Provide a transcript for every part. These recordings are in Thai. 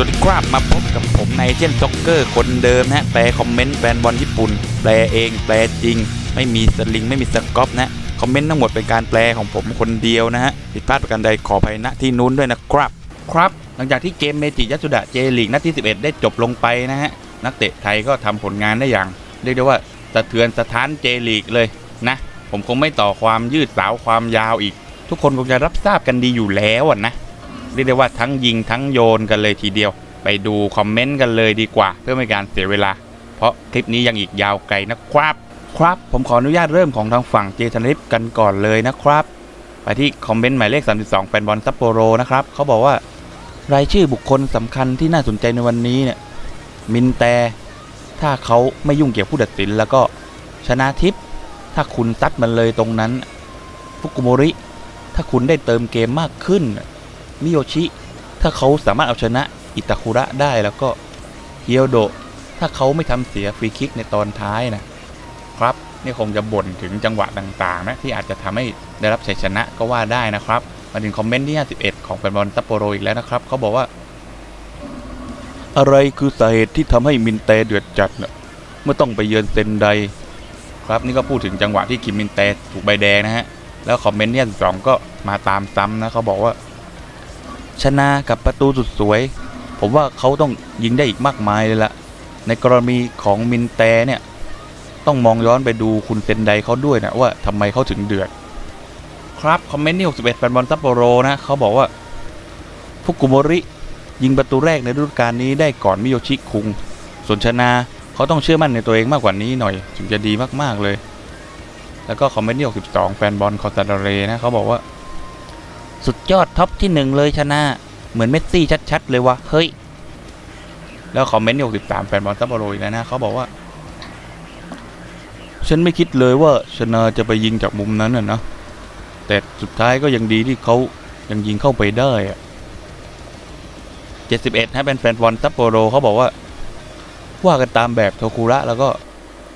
สวัสดีครับมาพบกับผมในเช่นจ็อกเกอร์คนเดิมนะฮะแปลคอมเมนต์แฟนบอลญี่ปุ่น แปลเองแปลจริง ไม่มีสลิงไม่มีสกอปนะคอมเมนต์ทั้งหมดเป็นการแปลของผมคนเดียวนะฮะผิดพลาดประการใดขออภัยณที่นู้นด้วยนะครับ ครับ หลังจากที่เกมเมจิยัตสุดะเจลีกนัดที่ 11 ได้จบลงไปนะฮะนักเตะไทยก็ทำผลงานได้อย่าง เรียกได้ว่าสะเทือนสถานเจลีกเลยนะ ผมคงไม่ต่อความยืดสาวความยาวอีก ทุกคนคงจะรับทราบกันดีอยู่แล้วนะ เรียกได้ว่าทั้งยิงทั้งโยนกันเลยทีเดียว ไปดูคอมเมนต์กันเลยดีกว่า เพื่อไม่การเสียเวลา เพราะคลิปนี้ยังอีกยาวไกลนะครับ ครับผมขออนุญาตเริ่มของทางฝั่งเจทันลิฟกันก่อนเลยนะครับ ไปที่คอมเมนต์หมายเลข 32แฟนบอลซัปโปโรนะครับเขาบอกว่ารายชื่อบุคคลสำคัญที่น่าสนใจในวันนี้เนี่ยมินแต่ถ้าเขาไม่ยุ่งเกี่ยวผู้ตัดสินแล้วก็ชนะทิพย์ถ้าคุณซัดมันเลยตรงนั้น ฟุกุโมริ ถ้าคุณได้เติมเกมมากขึ้น มิโยชิ ถ้าเขาสามารถเอาชนะอิตาคุระได้แล้วก็เฮียวโดถ้าเขาไม่ทำเสียฟรีคิกในตอนท้ายนะครับนี่คงจะบ่นถึงจังหวะต่างๆนะที่อาจจะทำให้ได้รับชัยชนะก็ว่าได้นะครับมาถึงคอมเมนต์ที่ 51 ของแฟนบอลซัปโปโรอีกแล้วนะครับเขาบอกว่า อะไรคือสาเหตุที่ทำให้มินเตเดือดจัดเนะเมื่อต้องไปเยือนเซนไดครับนี่ก็พูดถึงจังหวะที่คิมมินเตถูกใบแดงนะฮะแล้วคอมเมนต์ที่สองก็มาตามซ้ำนะเขาบอกว่า ชนะกับประตูสุดสวย ผมว่าเขาต้องยิงได้อีกมากมายเลยละในกรณีของมินเตเนี่ยต้องมองย้อนไปดูคุณเซนไดเขาด้วยนะว่าทำไมเขาถึงเดือด ครับคอมเมนต์ที่ 61แฟนบอลซัปโปโรนะเขาบอกว่าฟุกุโมริยิงประตูแรกในฤดูกาลนี้ได้ก่อนมิโยชิคุง ส่วนชนะเขาต้องเชื่อมั่นในตัวเองมากกว่านี้หน่อย ถึงจะดีมากๆเลย แล้วก็คอมเมนต์ที่ 62 แฟนบอลคอสตาเรนะเขาบอกว่า สุดยอดท็อปที่หนึ่งเลยชนะ เหมือนเมสซี่ชัดๆ เลยวะเฮ้ย แล้วคอมเมนต์ที่63แฟนบอลซัปโปโรอีกแล้วนะเขาบอกว่า ฉันไม่คิดเลยว่าชนะจะไปยิงจากมุมนั้นน่ะนะ แต่สุดท้ายก็ยังดีที่เขายังยิงเข้าไปได้อะ71ฮะเป็นแฟนบอลซัปโปโรเขาบอกว่า ว่ากันตามแบบโทคุระแล้วก็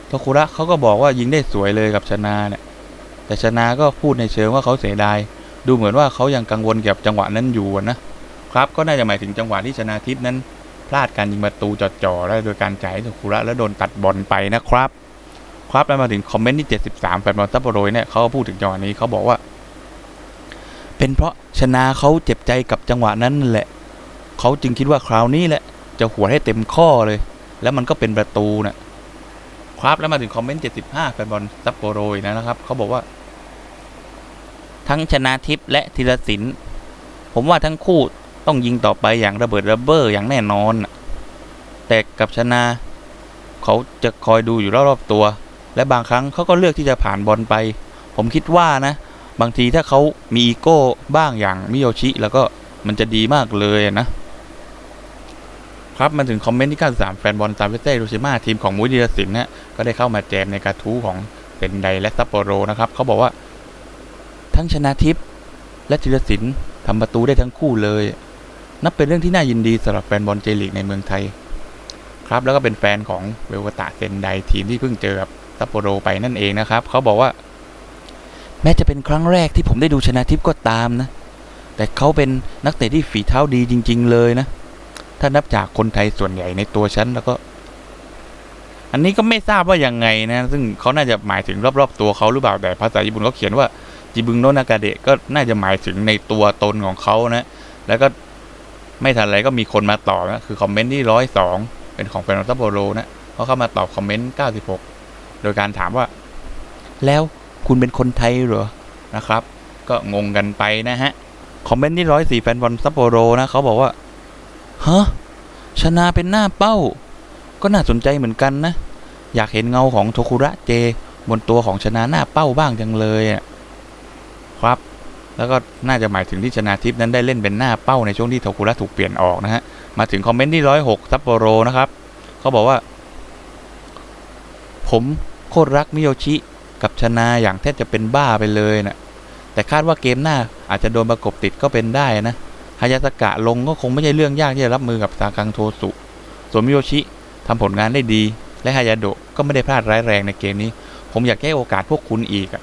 โทคุระเขาก็บอกว่ายิงได้สวยเลยกับชนะเนี่ยแต่ชนะก็พูดในเชิงว่าเขาเสียดาย ดูเหมือนว่าเขายังกังวลเกี่ยวกับจังหวะนั้นอยู่นะครับก็น่าจะหมายถึงจังหวะที่ชนะทิพย์นั้น พลาดการยิงประตูจ่อๆแล้วโดยการจ่ายให้โทคุระแล้วโดนตัดบอลไปนะครับ ครับแล้วมาถึงคอมเมนต์ที่ 73แฟนบอลซัปโปโรเนี่ยเขาพูดถึงจังหวะนี้เขาบอกว่า เป็นเพราะชนะเขาเจ็บใจกับจังหวะนั้นแหละเขาจึงคิดว่าคราวนี้แหละ จะหัวให้เต็มข้อเลย แล้วมันก็เป็นประตูนะครับแล้วมาถึงคอมเมนต์75แฟนบอลซัปโปโรนะครับเขาบอกว่า ทั้งชนะทิพย์และธีรศิลป์ผมว่าทั้งคู่ต้องยิงต่อไปอย่างระเบิดระเบ้ออย่างแน่นอน แต่กับชนะ เขาจะคอยดูอยู่รอบๆตัว และบางครั้งเขาก็เลือกที่จะผ่านบอลไป ผมคิดว่านะ บางทีถ้าเขามีอีโก้บ้างอย่างมิโยชิ แล้วก็มันจะดีมากเลยนะ ครับมาถึงคอมเมนต์ที่ 93 แฟนบอลซาเวเซ่โรชิมาทีมของมุยดีรสินเนี่ยก็ได้เข้ามาแจมในกระทู้ของเซนไดและซัปโปโรนะครับเขาบอกว่า ทั้งชนะทิพย์และธีรศิลป์ทำประตูได้ทั้งคู่เลย นับเป็นเรื่องที่น่ายินดีสำหรับแฟนบอลเจลีกในเมืองไทย ครับแล้วก็เป็นแฟนของเวลกตะเซนไดทีมที่เพิ่งเจอกับซัปโปโรไปนั่นเองนะครับเขาบอกว่า แม้จะเป็นครั้งแรกที่ผมได้ดูชนะทิพย์ก็ตามนะ แต่เขาเป็นนักเตะที่ฝีเท้าดีจริง ๆ เลยนะ ถ้านับจากคนไทยส่วนใหญ่ในตัวฉันแล้วก็อันนี้ก็ไม่ทราบว่ายังไงนะ ซึ่งเขาน่าจะหมายถึงรอบๆตัวเขาหรือเปล่า แต่ภาษาญี่ปุ่นเขาเขียนว่า จิบุงโนนากาเดะก็น่าจะหมายถึงในตัวตนของเขานะ แล้วก็ไม่ทันไรก็มีคนมาตอบนะ คือคอมเมนต์ที่ร้อยสองเป็นของแฟนซัปโปโรนะเขาเข้ามาตอบคอมเมนต์96โดยการถามว่า แล้วคุณเป็นคนไทยเหรอ นะครับ ก็งงกันไปนะฮะ คอมเมนต์ที่ร้อยสี่แฟนบอลซัปโปโรนะเขาบอกว่าฮะชนะเป็นหน้าเป้า ก็น่าสนใจเหมือนกันนะ อยากเห็นเงาของโทคุระเจ บนตัวของชนะหน้าเป้าบ้างจังเลยอะ ครับ แล้วก็น่าจะหมายถึงที่ชนะทิพย์นั้นได้เล่นเป็นหน้าเป้าในช่วงที่โทคุระถูกเปลี่ยนออกนะฮะ มาถึงคอมเมนต์ที่ร้อยหกซัปโปโรนะครับเขาบอกว่า ผมโคตรรักมิโยชิกับชนะอย่างแทบจะเป็นบ้าไปเลยนะแต่คาดว่าเกมหน้าอาจจะโดนประกบติดก็เป็นได้นะฮายาสกะลงก็คงไม่ใช่เรื่องยากที่จะรับมือกับซากังโทสุส่วนมิโยชิทำผลงานได้ดี และฮายาโดะก็ไม่ได้พลาดร้ายแรงในเกมนี้ ผมอยากให้โอกาสพวกคุณอีกอะ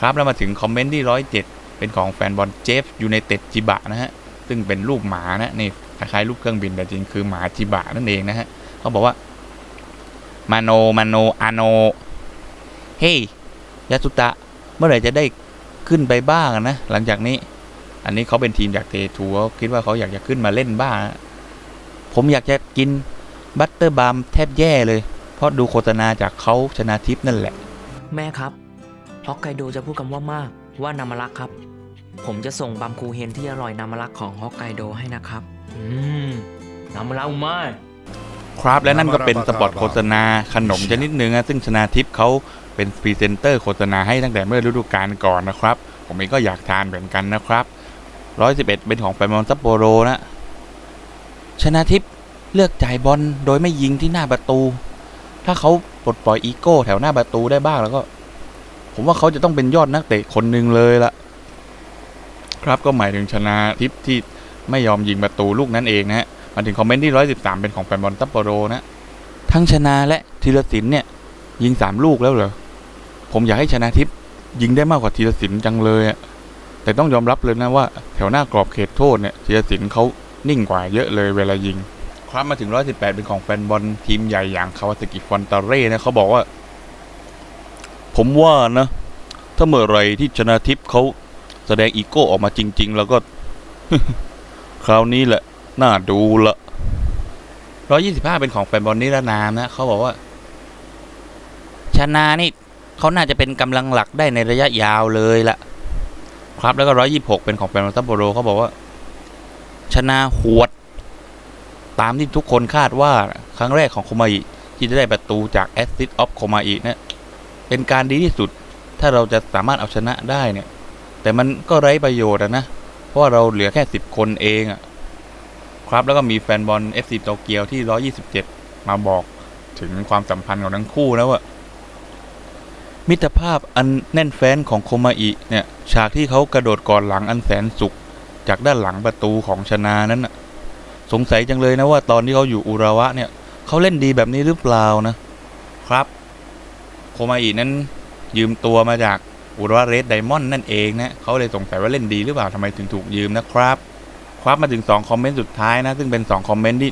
ครับ แล้วมาถึงคอมเมนต์ที่ร้อยเจ็ดเป็นของแฟนบอลเจฟยูไนเต็ดจิบะนะฮะ ซึ่งเป็นรูปหมานะนี่คล้ายๆรูปเครื่องบินแต่จริงคือหมาจิบะนั่นเองนะฮะเขาบอกว่ามาโนมาโนอาโนเฮ้ยยาสุตะเมื่อไหร่จะได้ขึ้นไปบ้างนะ หลังจากนี้ อันนี้เขาเป็นทีมจากเททูเขาคิดว่าเขาอยากจะขึ้นมาเล่นบ้างผมอยากจะกินบัตเตอร์บาร์มแทบแย่เลย เพราะดูโฆษณาจากเขาชนะทิพนั่นแหละ แม่ครับ ฮอกไกโดจะพูดคำว่ามากว่านามารักครับ ผมจะส่งบัมคูเฮนที่อร่อยนามารักของฮอกไกโดให้นะครับ อืมนามารักมากครับและนั่นก็เป็นสปอตโฆษณาขนมชนิดหนึ่งอะซึ่งชนาทิพย์เขาเป็นพรีเซนเตอร์โฆษณาให้ตั้งแต่เมื่อฤดูกาลก่อนนะครับ ผมเองก็อยากทานเหมือนกันนะครับ 111 เป็นของแฟนบอลซัปโปโรนะชนาทิพย์เลือกจ่ายบอลโดยไม่ยิงที่หน้าประตู ถ้าเขาปลดปล่อยอีโก้แถวหน้าประตูได้บ้างแล้วก็ ผมว่าเขาจะต้องเป็นยอดนักเตะคนหนึ่งเลยละครับก็หมายถึงชนะทิพย์ที่ไม่ยอมยิงประตูลูกนั้นเองนะฮะมาถึงคอมเมนต์ที่ 113 เป็นของแฟนบอลซัปโปโรนะ ทั้งชนะและธีรศิลป์เนี่ย ยิง 3 ลูกแล้วเหรอ ผมอยากให้ชนะทิพย์ยิงได้มากกว่าธีรศิลป์จังเลยอะแต่ต้องยอมรับเลยนะว่าแถวหน้ากรอบเขตโทษเนี่ยธีรศิลป์เขานิ่งกว่าเยอะเลยเวลายิง ครับมาถึง 118 เป็นของแฟนบอลทีมใหญ่อย่างคาวาซากิฟอนตาเร่นะเขาบอกว่า ผมว่านะ ถ้าเมื่อไรที่ชนะทิพย์เขาแสดงอีโก้ออกมาจริง ๆ แล้วก็ คราวนี้แหละ น่าดูละร้อยี่สิบห้าเป็นของแฟนบอลนิรนามนะเขาบอกว่า ชนะนี่เขาน่าจะเป็นกำลังหลักได้ในระยะยาวเลยละครับแล้วก็ร้อยี่หกเป็นของแฟนบอลซัปโปโรเขาบอกว่า ชนะหวด ตามที่ทุกคนคาดว่า ครั้งแรกของโคมาอิที่จะได้ประตูจากแอสซิสต์ออฟโคมาอินี่ เป็นการดีที่สุด ถ้าเราจะสามารถเอาชนะได้เนี่ย แต่มันก็ไร้ประโยชน์นะเพราะว่าเราเหลือแค่สิบคนเองอะครับแล้วก็มีแฟนบอล FC โตเกียวที่ 127 มาบอกถึงความสัมพันธ์ของทั้งคู่นะว่ามิตรภาพอันแน่นแฟ้นของโคมาอิเนี่ย ฉากที่เขากระโดดก่อนหลังอันแสนสุข จากด้านหลังประตูของชนานั้นน่ะ สงสัยจังเลยนะว่าตอนที่เขาอยู่อุระวะเนี่ย เขาเล่นดีแบบนี้หรือเปล่านะครับ มาอินั้นยืมตัวมาจากอุระเรสไดมอนด์นั่นเองนะเขาเลยสงสัยว่าเล่นดีหรือเปล่าทำไมถึงถูกยืมนะครับ ครับมาถึง 2 คอมเมนต์สุดท้ายนะ ซึ่งเป็น 2 คอมเมนต์ที่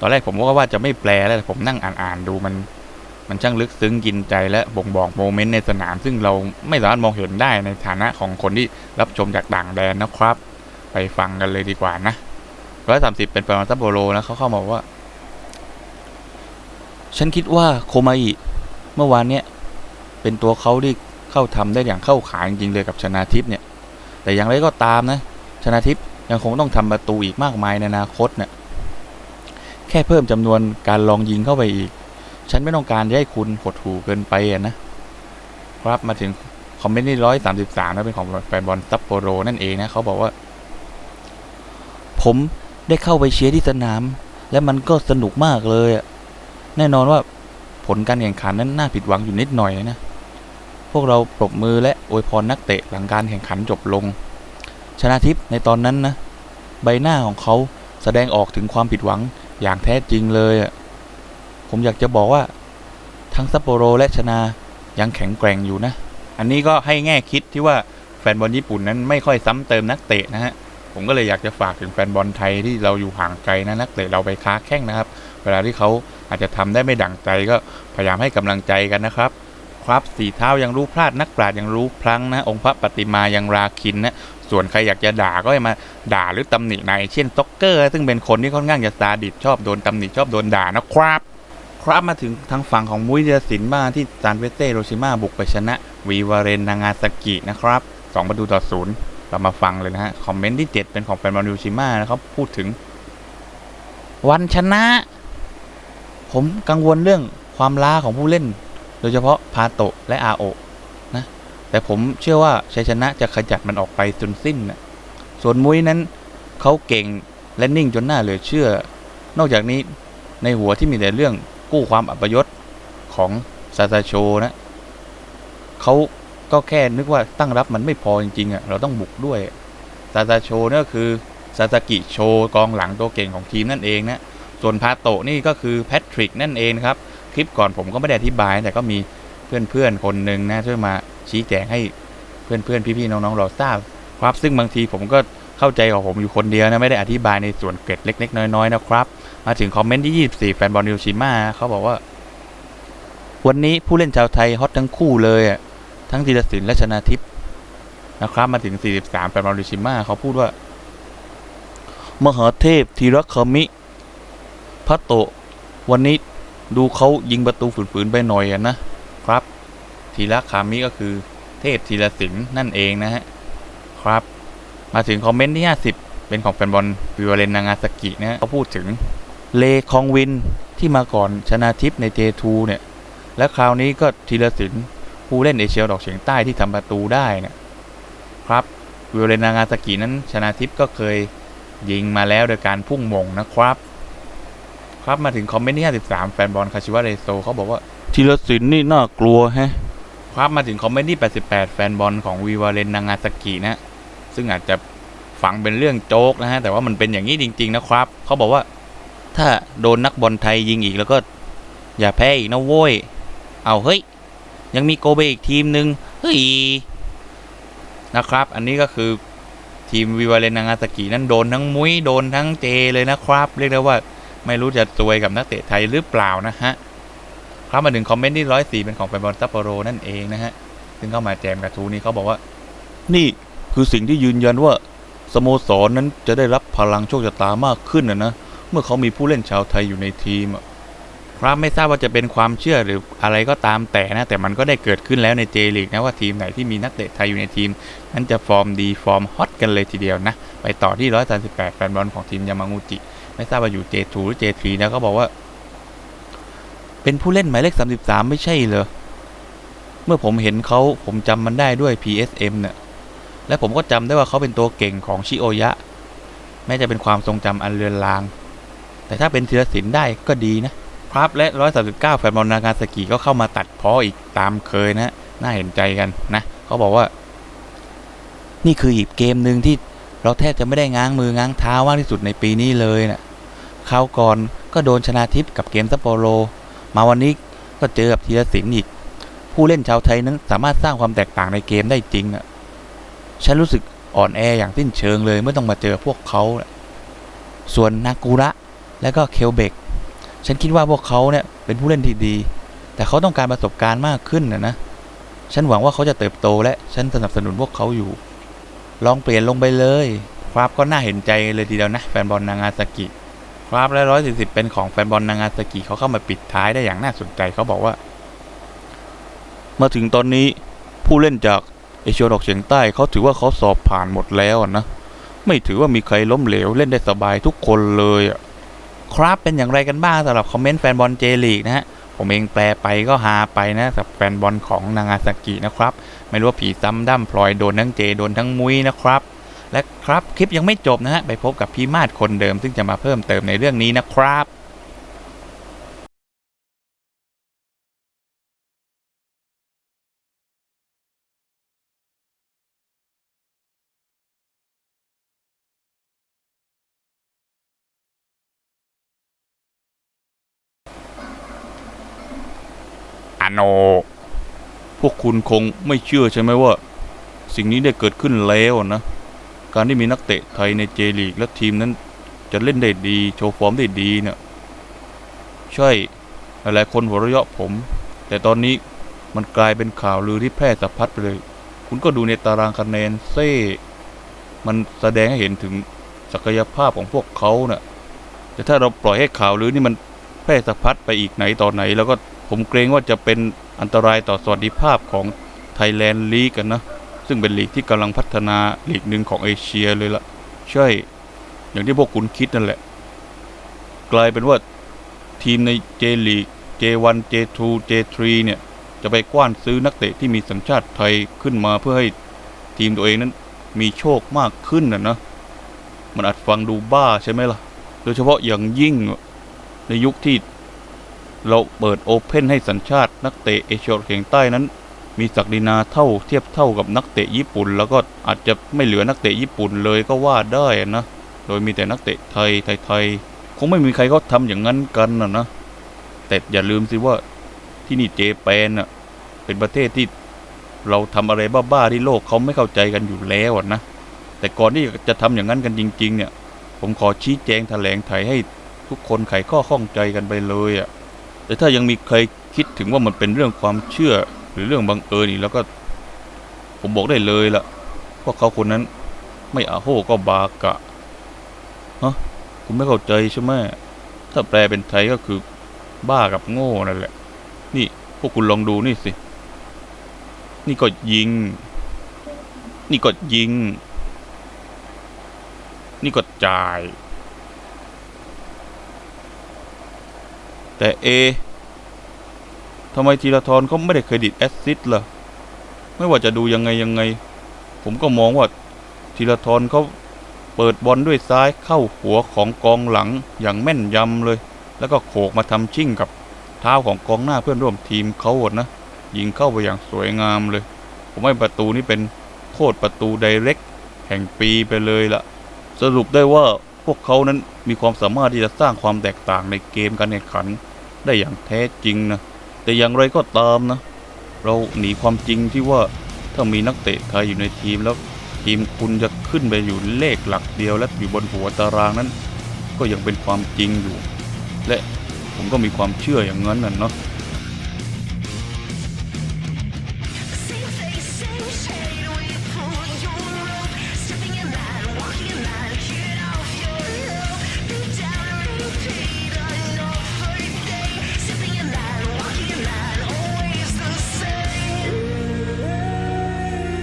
ตอนแรกผมก็ว่าจะไม่แปลแล้วแต่ผมนั่งอ่านๆดูมันมันช่างลึกซึ้งกินใจและบ่งบอกโมเมนต์ในสนาม ซึ่งเราไม่สามารถมองเห็นได้ในฐานะของคนที่รับชมจากต่างแดนนะครับ ไปฟังกันเลยดีกว่านะร้อยสามสิบเป็นแฟนซัปโปโรนะเขาเข้ามาว่า ฉันคิดว่าโคมาอิเมื่อวานเนี้ย เป็นตัวเขาที่เข้าทำได้อย่างเข้าขาจริงๆเลยกับชนาทิพย์เนี่ย แต่อย่างไรก็ตามนะ ชนาทิพย์ยังคงต้องทำประตูอีกมากมายในอนาคตเนี่ยแค่เพิ่มจำนวนการลองยิงเข้าไปอีก ฉันไม่ต้องการให้คุณหดหูเกินไปนะครับมาถึงคอมเมนต์ที่ร้อยสามสิบสามนะเป็นของแฟนบอลซัปโปโรนั่นเองนะเขาบอกว่า ผมได้เข้าไปเชียร์ที่สนาม และมันก็สนุกมากเลยอะแน่นอนว่าผลการแข่งขันนั้นน่าผิดหวังอยู่นิดหน่อยนะ พวกเราปรบมือและอวยพรนักเตะหลังการแข่งขันจบลง ชนะทิพย์ในตอนนั้นนะ ใบหน้าของเขาแสดงออกถึงความผิดหวังอย่างแท้จริงเลยอะผมอยากจะบอกว่า ทั้งซัปโปโรและชนายังแข็งแกร่งอยู่นะ อันนี้ก็ให้แง่คิดที่ว่าแฟนบอลญี่ปุ่นนั้นไม่ค่อยซ้ำเติมนักเตะนะฮะผมก็เลยอยากจะฝากถึงแฟนบอลไทยที่เราอยู่ห่างไกลนะนักเตะเราไปค้าแข้งนะครับ เวลาที่เขาอาจจะทำได้ไม่ดั่งใจก็พยายามให้กำลังใจกันนะครับ ครับสีเท้ายังรู้พลาดนักปราชญ์ยังรู้พลั้งนะ องค์พระปฏิมายังราคินนะส่วนใครอยากจะด่าก็ให้มาด่าหรือตำหนินายเช่นต็อกเกอร์ ซึ่งเป็นคนที่ค่อนข้างจะซาดิสชอบโดนตำหนิชอบโดนด่านะครับ ครับมาถึงทางฝั่งของมุ้ยเดียสินบ้างที่ซานเฟเต้โรชิมาบุกไปชนะ วีวาเรนนางาซากินะครับสองประตูต่อศูนย์เรามาฟังเลยนะฮะคอมเมนต์ที่ 7 เป็นของแฟนบอลโรชิมานะครับพูดถึง วันชนะ ผมกังวลเรื่องความล้าของผู้เล่น โดยเฉพาะพาโตะและอาโอะนะแต่ผมเชื่อว่าชัยชนะจะขจัดมันออกไปจนสิ้นนะส่วนมุ้ยนั้นเขาเก่งและนิ่งจนน่าเหลือเชื่อ นอกจากนี้ในหัวที่มีแต่เรื่องกู้ความอัปยศของซาซาโชนะเขาก็แค่นึกว่าตั้งรับมันไม่พอจริงๆอะเราต้องบุกด้วยซาซาโชนี่ก็คือซาซากิโชกองหลังตัวเก่งของทีมนั่นเองนะส่วนพาโตะนี่ก็คือแพทริกนั่นเองครับ คลิปก่อนผมก็ไม่ได้อธิบาย แต่ก็มีเพื่อนๆคนหนึ่งนะช่วยมาชี้แจงให้เพื่อนๆพี่ๆน้องๆเราทราบครับซึ่งบางทีผมก็เข้าใจของผมอยู่คนเดียวนะไม่ได้อธิบายในส่วนเกร็ดเล็ก ๆ น้อยๆนะครับ มาถึงคอมเมนต์ที่ 24 แฟนบอลนิวชิมาเขาบอกว่า วันนี้ผู้เล่นชาวไทยฮอตทั้งคู่เลยอะทั้งธีรศิลป์และชนาทิพย์นะครับ มาถึง 43 แฟนบอลนิวชิมาเขาพูดว่า มหาเทพธีรคามิพัตโตวันนี้ ดูเขายิงประตูฝืนๆไปหน่อยนะครับธีรคามิก็คือเทพธีรศิลป์นั่นเองนะฮะครับ มาถึงคอมเมนต์ที่ 50 เป็นของแฟนบอลวิวเลนนางาสกินะเขาพูดถึงเลคองวินที่มาก่อนชนาทิพย์ใน J2 เนี่ย และคราวนี้ก็ธีรศิลป์ผู้เล่นเอเชียตะวันอกเฉียงใต้ที่ทำประตูได้นี่ยครับวิวเลนนางาสกินั้นชนาทิพย์ก็เคยยิงมาแล้วโดยการพุ่งมงนะครับ ครับมาถึงคอมเมนต์ที่53แฟนบอลคาชิวะเรโซเขาบอกว่าธีรศิลป์นี่น่ากลัวแฮะครับมาถึงคอมเมนต์ที่88 แฟนบอลของวีวาเลนนางาสกินะ ซึ่งอาจจะฟังเป็นเรื่องโจ๊กนะฮะ แต่ว่ามันเป็นอย่างนี้จริง ๆ นะครับ เขาบอกว่าถ้าโดนนักบอลไทยยิงอีกแล้วก็ อย่าแพ้อีกนะโว้ย เอาเฮ้ย ยังมีโกเบอีกทีมหนึ่งเฮ้ยนะครับ อันนี้ก็คือทีมวีวาเลนนางาสกินั้นโดนทั้งมุ้ยโดนทั้งเจเลยนะครับ เรียกได้ว่า ไม่รู้จะซวยกับนักเตะไทยหรือเปล่านะฮะครับมาถึงคอมเมนต์ที่ร้อยสี่เป็นของแฟนบอลซัปโปโรนั่นเองนะฮะ ซึ่งเข้ามาแจมกระทูนี้เขาบอกว่า นี่คือสิ่งที่ยืนยันว่าสโมสรนั้นจะได้รับพลังโชคชะตามากขึ้นนะนะ เมื่อเขามีผู้เล่นชาวไทยอยู่ในทีมครับไม่ทราบว่าจะเป็นความเชื่อหรืออะไรก็ตามแต่นะ แต่มันก็ได้เกิดขึ้นแล้วในเจลีกนะว่าทีมไหนที่มีนักเตะไทยอยู่ในทีม นั้นจะฟอร์มดีฟอร์มฮอตกันเลยทีเดียวนะ ไปต่อที่ 138 แฟนบอลของทีมยามางูจิ ไม่ทราบว่าอยู่ J2 หรือ J3 นะก็บอกว่า เป็นผู้เล่นหมายเลข 33 ไม่ใช่เหรอ เมื่อผมเห็นเขาผมจำมันได้ด้วย PSM เนี่ยและผมก็จำได้ว่าเขาเป็นตัวเก่งของชิโอยะ แม้จะเป็นความทรงจำอันเลือนลาง แต่ถ้าเป็นธีรศิลป์ได้ก็ดีนะครับและ 139 แฟนบอลนางาสกิก็เข้ามาตัดพ้ออีกตามเคยนะ น่าเห็นใจกันนะ เขาบอกว่า นี่คืออีกเกมหนึ่งที่ เราแทบจะไม่ได้ง้างมือง้างเท้ามากที่สุดในปีนี้เลยนะคราวก่อนก็โดนชนะทิพย์กับเกมซัปโปโร มาวันนี้ก็เจอกับธีรศิลป์อีก ผู้เล่นชาวไทยนั้นสามารถสร้างความแตกต่างในเกมได้จริงอะฉันรู้สึกอ่อนแออย่างสิ้นเชิงเลยเมื่อต้องมาเจอพวกเขานะส่วนนากูระและก็เคลเบก ฉันคิดว่าพวกเขาเนี่ยเป็นผู้เล่นที่ดี แต่เขาต้องการประสบการณ์มากขึ้นนะนะ ฉันหวังว่าเขาจะเติบโตและฉันสนับสนุนพวกเขาอยู่ ลองเปลี่ยนลงไปเลยครับก็น่าเห็นใจเลยทีเดียวนะแฟนบอลนางาซากิครับและร้อยสี่สิบเป็นของแฟนบอลนางาซากิเขาเข้ามาปิดท้ายได้อย่างน่าสนใจเขาบอกว่า มาถึงตอนนี้ผู้เล่นจากเอเชียตะวันออกเฉียงใต้เขาถือว่าเขาสอบผ่านหมดแล้วอะนะไม่ถือว่ามีใครล้มเหลวเล่นได้สบายทุกคนเลยอะครับเป็นอย่างไรกันบ้างสำหรับคอมเมนต์แฟนบอลเจลีกนะฮะผมเองแปลไปก็ฮาไปนะสำหรับแฟนบอลของนางาซากินะครับ ไม่รู้ว่าผีซ้ำด้ำพลอยโดนทั้งเจโดนทั้งมุ้ยนะครับ และครับคลิปยังไม่จบนะฮะไปพบกับพี่มาดคนเดิม ซึ่งจะมาเพิ่มเติมในเรื่องนี้นะครับอโน พวกคุณคงไม่เชื่อใช่ไหมว่า สิ่งนี้ได้เกิดขึ้นแล้วนะ การที่มีนักเตะไทยในเจลีกและทีมนั้นจะเล่นได้ดี โชว์ฟอร์มได้ดีเนี่ยใช่หลายๆคนหัวเราะเยาะผม แต่ตอนนี้มันกลายเป็นข่าวลือที่แพร่สะพัดไปเลย คุณก็ดูในตารางคะแนนเซ่มันแสดงให้เห็นถึงศักยภาพของพวกเขาเนะ่ะแต่ถ้าเราปล่อยให้ข่าวลือนี่มัน แพร่สะพัดไปอีกไหนต่อไหน แล้วก็ผมเกรงว่าจะเป็นอันตรายต่อสวัสดิภาพของไทยแลนด์ลีกกันนะ ซึ่งเป็นลีกที่กำลังพัฒนาลีกหนึ่งของเอเชียเลยละ่ะ ใช่ อย่างที่พวกคุณคิดนั่นแหละ กลายเป็นว่าทีมในเจลีก J1 J2 J3 เนี่ย จะไปกว้านซื้อนักเตะที่มีสัญชาติไทยขึ้นมาเพื่อให้ทีมตัวเองนั้นมีโชคมากขึ้นนะนะ มันอาจฟังดูบ้าใช่ไหมล่ะ โดยเฉพาะอย่างยิ่ง ในยุคที่เราเปิดโอเพ่นให้สัญชาตินักเตะเอเชียตะวันออกเฉียงใต้นั้น มีศักดินาเท่าเทียบเท่ากับนักเตะญี่ปุ่น แล้วก็อาจจะไม่เหลือนักเตะญี่ปุ่นเลยก็ว่าได้นะ โดยมีแต่นักเตะไทยไทยไทยคงไม่มีใครเขาทำอย่างนั้นกันนะนะแต่อย่าลืมสิว่าที่นี่เจแปนน่ะเป็นประเทศที่เราทำอะไรบ้าๆที่โลกเขาไม่เข้าใจกันอยู่แล้วนะแต่ก่อนที่จะทำอย่างนั้นกันจริง ๆ เนี่ย ผมขอชี้แจงแถลงไขให้ ทุกคนไขข้อข้องใจกันไปเลยอะ่ะแต่ถ้ายังมีใครคิดถึงว่ามันเป็นเรื่องความเชื่อ หรือเรื่องบังเอิญอีกแล้วก็ ผมบอกได้เลยล่ะพวกเขาคนนั้น ไม่อาโหก็บากะฮะคุณไม่เข้าใจใช่ไหมถ้าแปลเป็นไทยก็คือ บ้ากับโง่นั่นแหละ นี่พวกคุณลองดูนี่สิ นี่ก็ยิง นี่ก็ยิง นี่ก็จ่าย แต่เอทำไมธีรทรเขาไม่ได้เครดิตแอสซิสล่ะ ไม่ว่าจะดูยังไงยังไง ผมก็มองว่าธีรทรเขาเปิดบอลด้วยซ้ายเข้าหัวของกองหลังอย่างแม่นยำเลย แล้วก็โขกมาทำชิ่งกับเท้าของกองหน้าเพื่อนร่วมทีมเขาหมดนะ ยิงเข้าไปอย่างสวยงามเลย ผมให้ประตูนี้เป็นโคตรประตูไดเรกแห่งปีไปเลยละสรุปได้ว่าพวกเขานั้นมีความสามารถที่จะสร้างความแตกต่างในเกมการแข่งขัน ได้อย่างแท้จริงนะ แต่อย่างไรก็ตามนะ เราหนีความจริงที่ว่าถ้ามีนักเตะไทยอยู่ในทีมแล้วทีมคุณจะขึ้นไปอยู่เลขหลักเดียวและอยู่บนหัวตารางนั้น ก็ยังเป็นความจริงอยู่ และผมก็มีความเชื่ออย่างนั้นน่ะเนาะ